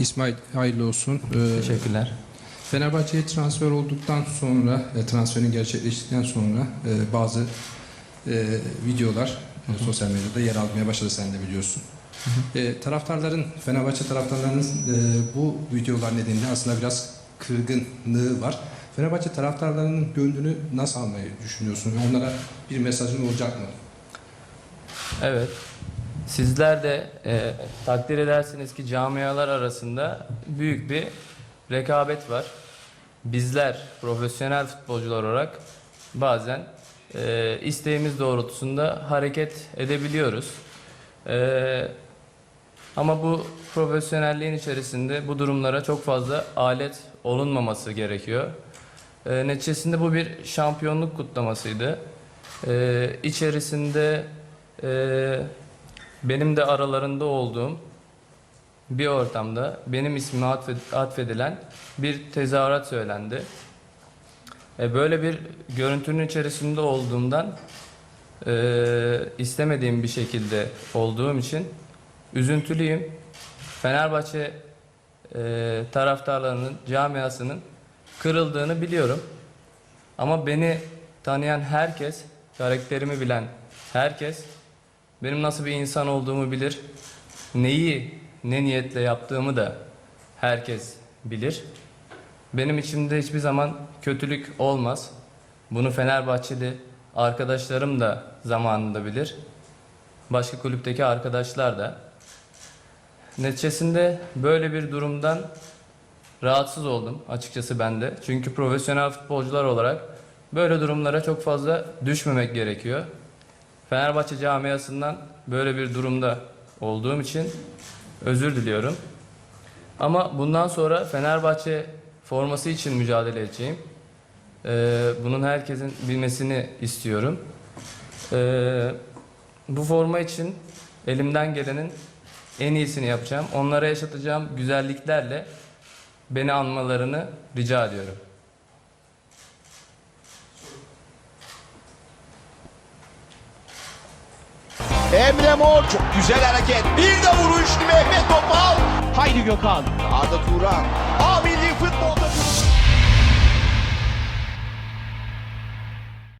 İsmail hayırlı olsun. Ee, Teşekkürler. Fenerbahçe'ye transfer olduktan sonra, e, transferin gerçekleştikten sonra e, bazı e, videolar e, sosyal medyada yer almaya başladı sen de biliyorsun. E, taraftarların, Fenerbahçe taraftarlarının e, bu videolar nedeniyle aslında biraz kırgınlığı var. Fenerbahçe taraftarlarının gönlünü nasıl almayı düşünüyorsun? Onlara bir mesajın olacak mı? Evet. Sizler de e, takdir edersiniz ki camialar arasında büyük bir rekabet var. Bizler profesyonel futbolcular olarak bazen e, isteğimiz doğrultusunda hareket edebiliyoruz. E, ama bu profesyonelliğin içerisinde bu durumlara çok fazla alet olunmaması gerekiyor. E, neticesinde bu bir şampiyonluk kutlamasıydı. E, içerisinde e, benim de aralarında olduğum bir ortamda benim ismime atfed- atfedilen bir tezahürat söylendi. E, böyle bir görüntünün içerisinde olduğumdan e, istemediğim bir şekilde olduğum için üzüntülüyüm. Fenerbahçe e, taraftarlarının, camiasının kırıldığını biliyorum. Ama beni tanıyan herkes, karakterimi bilen herkes benim nasıl bir insan olduğumu bilir. Neyi, ne niyetle yaptığımı da herkes bilir. Benim içimde hiçbir zaman kötülük olmaz. Bunu Fenerbahçeli arkadaşlarım da zamanında bilir. Başka kulüpteki arkadaşlar da. Neticesinde böyle bir durumdan rahatsız oldum açıkçası ben de. Çünkü profesyonel futbolcular olarak böyle durumlara çok fazla düşmemek gerekiyor. Fenerbahçe camiasından böyle bir durumda olduğum için özür diliyorum. Ama bundan sonra Fenerbahçe forması için mücadele edeceğim. Ee, bunun herkesin bilmesini istiyorum. Ee, bu forma için elimden gelenin en iyisini yapacağım. Onlara yaşatacağım güzelliklerle beni anmalarını rica ediyorum. Emre Mor çok güzel hareket. Bir de vuruş Mehmet Topal. Haydi Gökhan. Arda Turan. A milli futbolda